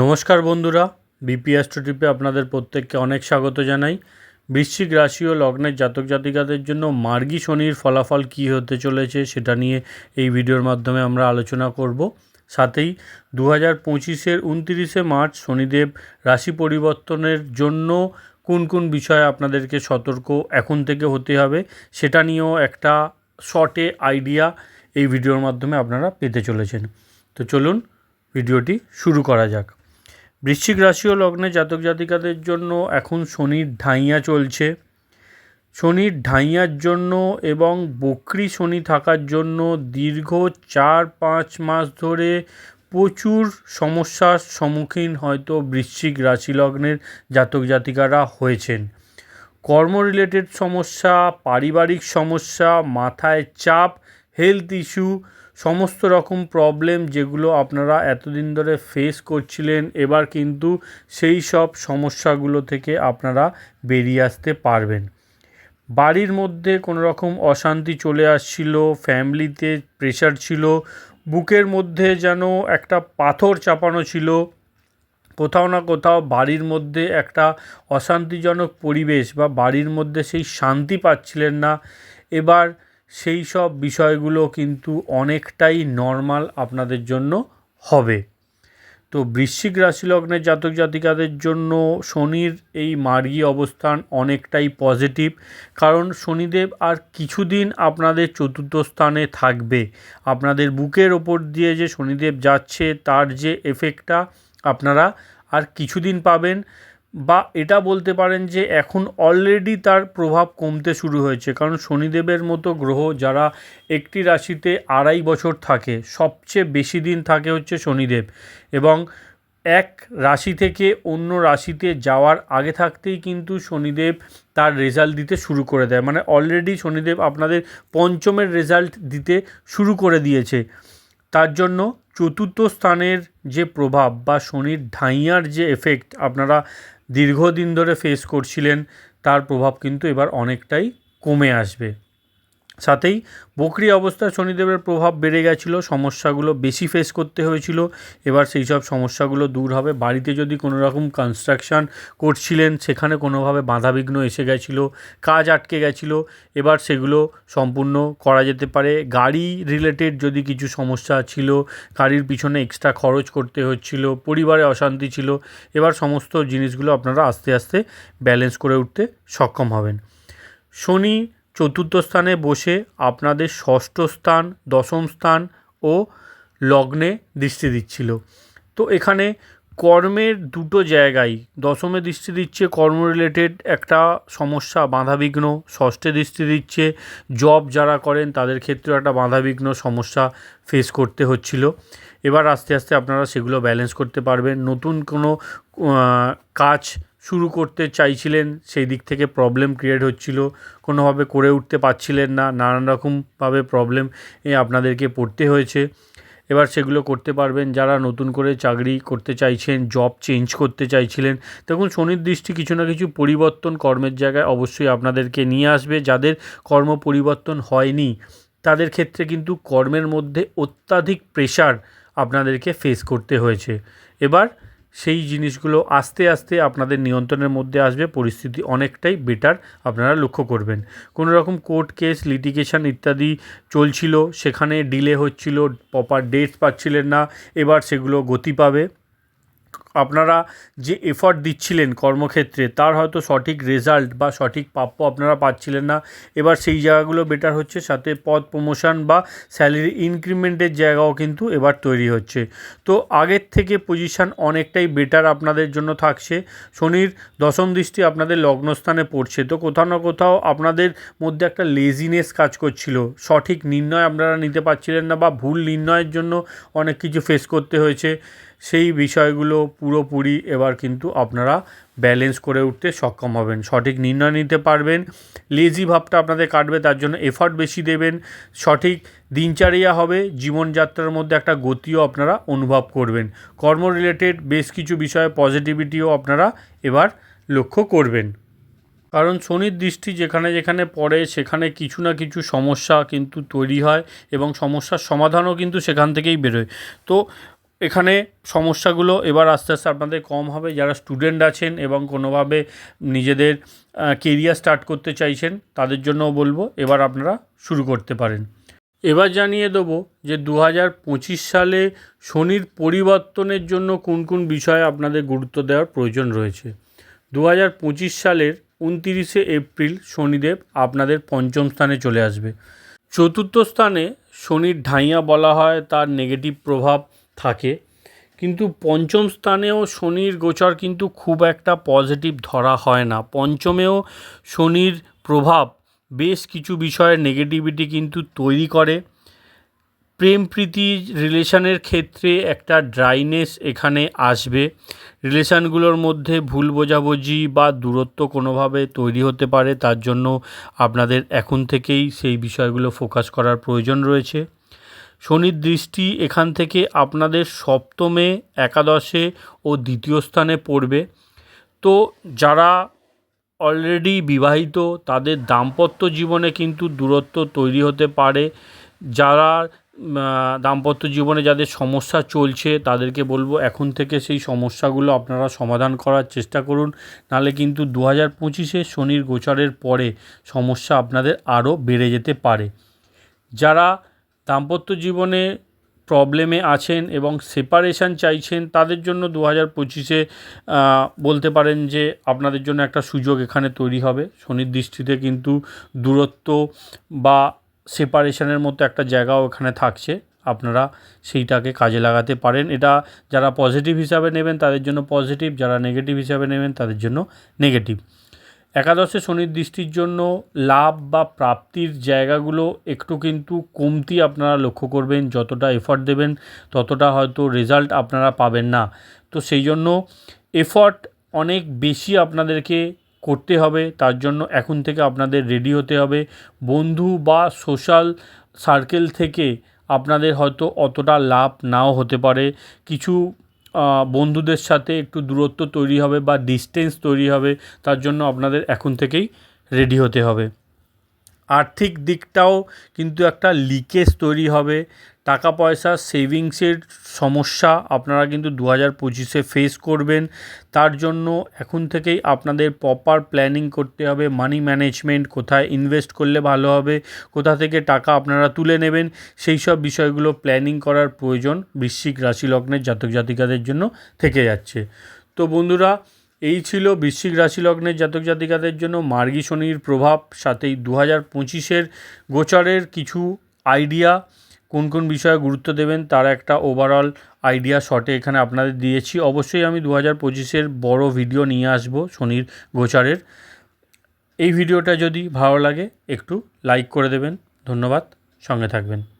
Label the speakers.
Speaker 1: নমস্কার বন্ধুরা বিপি অ্যাস্ট্রোটিপে আপনাদের প্রত্যেককে অনেক স্বাগত জানাই। বৃশ্চিক রাশি ও লগ্নের জাতক জাতিকাদের জন্য মার্গী শনির ফলাফল কী হতে চলেছে সেটা নিয়ে এই ভিডিওর মাধ্যমে আমরা আলোচনা করব। সাথেই দু হাজার পঁচিশের উনতিরিশে মার্চ শনিদেব রাশি পরিবর্তনের জন্য কোন কোন বিষয়ে আপনাদেরকে সতর্ক এখন থেকে হতে হবে সেটা নিয়েও একটা শর্টে আইডিয়া এই ভিডিওর মাধ্যমে আপনারা পেতে চলেছেন। তো চলুন, ভিডিওটি শুরু করা যাক। বৃশ্চিক রাশি ও লগ্নে জাতক জাতিকাদের জন্য এখন শনির ঢাইয়া চলছে। শনির ঢাইয়ার জন্য এবং বক্রি শনি থাকার জন্য দীর্ঘ চার পাঁচ মাস ধরে প্রচুর সমস্যার সম্মুখীন হয়তো বৃশ্চিক রাশি লগ্নের জাতক জাতিকারা হয়েছেন। কর্ম রিলেটেড সমস্যা, পারিবারিক সমস্যা, মাথায় চাপ হেলথ ইস্যু সমস্ত রকম প্রবলেম যেগুলো আপনারা এতদিন ধরে ফেস করছিলেন, এবার কিন্তু সেই সব সমস্যাগুলো থেকে আপনারা বেরিয়ে আসতে পারবেন। বাড়ির মধ্যে কোনো রকম অশান্তি চলে আসছিল ফ্যামিলিতে প্রেশার ছিল, বুকের মধ্যে যেন একটা পাথর চাপানো ছিল, কোথাও না কোথাও বাড়ির মধ্যে একটা অশান্তিজনক পরিবেশ বা বাড়ির মধ্যে সেই শান্তি পাচ্ছিলেন না। এবার সেই সব বিষয়গুলো কিন্তু অনেকটাই নর্মাল আপনাদের জন্য হবে। তো বৃশ্চিক রাশি লগ্নের জাতক জাতিকাদের জন্য শনির এই মার্গী অবস্থান অনেকটাই পজিটিভ কারণ শনিদেব আর কিছুদিন আপনাদের চতুর্থ স্থানে থাকবে। আপনাদের বুকের ওপর দিয়ে যে শনিদেব যাচ্ছে, তার যে এফেক্টটা আপনারা আর কিছুদিন পাবেন বা এটা বলতে পারেন যে এখন অলরেডি তার প্রভাব কমতে শুরু হয়েছে। কারণ শনিদেবের মতো গ্রহ যারা একটি রাশিতে আড়াই বছর থাকে, সবচেয়ে বেশি দিন থাকে হচ্ছে শনিদেব। এবং এক রাশি থেকে অন্য রাশিতে যাওয়ার আগে থাকতেই কিন্তু শনিদেব তার রেজাল্ট দিতে শুরু করে দেয়। মানে অলরেডি শনিদেব আপনাদের পঞ্চমের রেজাল্ট দিতে শুরু করে দিয়েছে। তার জন্য চতুর্থ স্থানের যে প্রভাব বা শনির ঢাইয়ার যে এফেক্ট আপনারা দীর্ঘদিন ধরে ফেস করছিলেন তার প্রভাব কিন্তু এবার অনেকটাই কমে আসবে। সাথেই বকরি অবস্থায় শনিদেবের প্রভাব বেড়ে গেছিল, সমস্যাগুলো বেশি ফেস করতে হয়েছিল। এবার সেই সব সমস্যাগুলো দূর হবে। বাড়িতে যদি কোনো রকম কনস্ট্রাকশান করছিলেন, সেখানে কোনোভাবে বাধাবিঘ্ন এসে গেছিল, কাজ আটকে গেছিল, এবার সেগুলো সম্পূর্ণ করা যেতে পারে। গাড়ি রিলেটেড যদি কিছু সমস্যা ছিল, গাড়ির পিছনে এক্সট্রা খরচ করতে হচ্ছিল, পরিবারে অশান্তি ছিল, এবার সমস্ত জিনিসগুলো আপনারা আস্তে আস্তে ব্যালেন্স করে উঠতে সক্ষম হবেন। শনি চতুর্থ স্থানে বসে আপনাদের ষষ্ঠ স্থান, দশম স্থান ও লগ্নে দৃষ্টি দিচ্ছিল। তো এখানে কর্মের দুটো জায়গায়, দশমে দৃষ্টি দিচ্ছে কর্ম রিলেটেড একটা সমস্যা, বাঁধাবিঘ্ন, ষষ্ঠে দৃষ্টি দিচ্ছে জব যারা করেন তাদের ক্ষেত্রেও একটা বাঁধাবিঘ্ন সমস্যা ফেস করতে হচ্ছিল। এবার আস্তে আস্তে আপনারা সেগুলো ব্যালেন্স করতে পারবেন। নতুন কোনো কাজ শুরু করতে চাইছিলেন, সেই দিক থেকে প্রবলেম ক্রিয়েট হচ্ছিল, কোনোভাবে করে উঠতে পারছিলেন না, নানান রকমভাবে প্রবলেম আপনাদেরকে পড়তে হয়েছে। এবার সেগুলো করতে পারবেন, যারা নতুন করে চাকরি করতে চাইছেন জব চেঞ্জ করতে চাইছিলেন, দেখুন শনির দৃষ্টি কিছু না কিছু পরিবর্তন কর্মের জায়গায় অবশ্যই আপনাদেরকে নিয়ে আসবে, যাদের কর্ম পরিবর্তন হয়নি, তাদের ক্ষেত্রে কিন্তু কর্মের মধ্যে অত্যাধিক প্রেশার আপনাদেরকে ফেস করতে হয়েছে। এবার সেই জিনিসগুলো আস্তে আস্তে আপনাদের নিয়ন্ত্রণের মধ্যে আসবে, পরিস্থিতি অনেকটাই বেটার আপনারা লক্ষ্য করবেন। কোনো রকম কোর্ট কেস লিটিগেশন ইত্যাদি চলছিল, সেখানে ডিলে হচ্ছিল প্রপার ডেটস পাচ্ছিলেন না, এবার সেগুলো গতি পাবে। আপনারা যে এফর্ট দিচ্ছিলেন কর্মক্ষেত্রে, তার হয়তো সঠিক রেজাল্ট বা সঠিক প্রাপ্য আপনারা পাচ্ছিলেন না। এবার সেই জায়গাগুলো বেটার হচ্ছে, সাথে পদ প্রমোশন বা স্যালারি ইনক্রিমেন্টের জায়গাও কিন্তু এবার তৈরি হচ্ছে। তো আগের থেকে পজিশান অনেকটাই বেটার আপনাদের জন্য থাকছে। শনির দশম দৃষ্টি আপনাদের লগ্নস্থানে পড়ছে। তো কোথাও না কোথাও আপনাদের মধ্যে একটা লেজিনেস কাজ করছিল। সঠিক নির্ণয় আপনারা নিতে পারছিলেন না বা ভুল নির্ণয়ের জন্য অনেক কিছু ফেস করতে হয়েছে। সেই বিষয়গুলো পুরোপুরি এবার কিন্তু আপনারা ব্যালেন্স করে উঠতে সক্ষম হবেন। সঠিক নির্ণয় নিতে পারবেন লেজি ভাবটা আপনাদের কাটবে, তার জন্য এফার্ট বেশি দেবেন, সঠিক দিনচারিয়া হবে, জীবনযাত্রার মধ্যে একটা গতিও আপনারা অনুভব করবেন। কর্ম রিলেটেড বেশ কিছু বিষয়ে পজিটিভিটিও আপনারা এবার লক্ষ্য করবেন। কারণ শনির দৃষ্টি যেখানে যেখানে পড়ে, সেখানে কিছু না কিছু সমস্যা কিন্তু তৈরি হয় এবং সমস্যার সমাধানও কিন্তু সেখান থেকেই বেরোয়। তো এখানে সমস্যাগুলো এবার আস্তে আস্তে আপনাদের কম হবে। যারা স্টুডেন্ট আছেন এবং কোনোভাবে নিজেদের কেরিয়ার স্টার্ট করতে চাইছেন, তাদের জন্যও বলব, এবার আপনারা শুরু করতে পারেন। এবার জানিয়ে দেবো যে দু হাজার পঁচিশ সালে শনির পরিবর্তনের জন্য কোন কোন বিষয়ে আপনাদের গুরুত্ব দেওয়ার প্রয়োজন রয়েছে। দু হাজার পঁচিশ সালের উনতিরিশে এপ্রিল শনিদেব আপনাদের পঞ্চম স্থানে চলে আসবে। চতুর্থ স্থানে শনির ঢাইয়া বলা হয়, তার নেগেটিভ প্রভাব থাকে। কিন্তু পঞ্চম স্থানেও শনির গোচর কিন্তু খুব একটা পজিটিভ ধরা হয় না। পঞ্চমেও শনির প্রভাব বেশ কিছু বিষয়ের নেগেটিভিটি কিন্তু তৈরি করে। প্রেম প্রীতি রিলেশনের ক্ষেত্রে একটা ড্রাইনেস এখানে আসবে। রিলেশানগুলোর মধ্যে ভুল বোঝাবুঝি বা দূরত্ব কোনোভাবে তৈরি হতে পারে, তার জন্য আপনাদের এখন থেকেই সেই বিষয়গুলো ফোকাস করার প্রয়োজন রয়েছে। শনির দৃষ্টি এখান থেকে আপনাদের সপ্তমে, একাদশে ও দ্বিতীয় স্থানে পড়বে। তো যারা অলরেডি বিবাহিত, তাদের দাম্পত্য জীবনে কিন্তু দূরত্ব তৈরি হতে পারে। যারা দাম্পত্য জীবনে যাদের সমস্যা চলছে, তাদেরকে বলব এখন থেকে সেই সমস্যাগুলো আপনারা সমাধান করার চেষ্টা করুন। নাহলে কিন্তু দু হাজার পঁচিশে শনির গোচারের পরে সমস্যা আপনাদের আরও বেড়ে যেতে পারে। যারা দাম্পত্য জীবনে প্রবলেমে আছেন এবং সেপারেশান চাইছেন, তাদের জন্য দু হাজার পঁচিশে বলতে পারেন যে আপনাদের জন্য একটা সুযোগ এখানে তৈরি হবে। শনির দৃষ্টিতে কিন্তু দূরত্ব বা সেপারেশানের মতো একটা জায়গাও এখানে থাকছে। আপনারা সেইটাকে কাজে লাগাতে পারেন। এটা যারা পজিটিভ হিসাবে নেবেন, তাদের জন্য পজিটিভ, যারা নেগেটিভ হিসাবে নেবেন, তাদের জন্য নেগেটিভ। একাদশে শনির দৃষ্টির জন্য লাভ বা প্রাপ্তির জায়গাগুলো একটু কিন্তু কমতি আপনারা লক্ষ্য করবেন, যতটা এফর্ট দেবেন, ততটা হয়তো রেজাল্ট আপনারা পাবেন না। তো সেই জন্য এফর্ট অনেক বেশি আপনাদেরকে করতে হবে, তার জন্য এখন থেকে আপনাদের রেডি হতে হবে। বন্ধু বা সোশ্যাল সার্কেল থেকে আপনাদের হয়তো অতটা লাভ নাও হতে পারে। কিছু বন্ধুদের সাথে একটু দূরত্ব তৈরি হবে বা ডিস্টেন্স তৈরি হবে, তার জন্য আপনাদের এখন থেকেই রেডি হতে হবে। আর্থিক দিকটাও কিন্তু একটা লিকেজ তৈরি হবে। টাকা পয়সা সেভিংসের সমস্যা আপনারা কিন্তু দু হাজার পঁচিশে ফেস করবেন। তার জন্য এখন থেকেই আপনাদের প্রপার প্ল্যানিং করতে হবে। মানি ম্যানেজমেন্ট কোথায় ইনভেস্ট করলে ভালো হবে, কোথা থেকে টাকা আপনারা তুলে নেবেন, সেই সব বিষয়গুলো প্ল্যানিং করার প্রয়োজন বৃশ্চিক রাশি লগ্নের জাতক জাতিকাদের জন্য থেকে যাচ্ছে। তো বন্ধুরা এই ছিল বৃশ্চিক রাশি লগ্নের জাতক জাতিকাদের জন্য মার্গী শনির প্রভাব, সাথেই দু হাজার পঁচিশের গোচরের কিছু আইডিয়া। কোন কোন বিষয়ে গুরুত্ব দেবেন তার একটা ওভারঅল আইডিয়া শর্টে এখানে আপনাদের দিয়েছি। অবশ্যই আমি দু হাজার পঁচিশের বড়ো ভিডিও নিয়ে আসব শনির গোচারের। এই ভিডিওটা যদি ভালো লাগে, একটু লাইক করে দেবেন। ধন্যবাদ। সঙ্গে থাকবেন।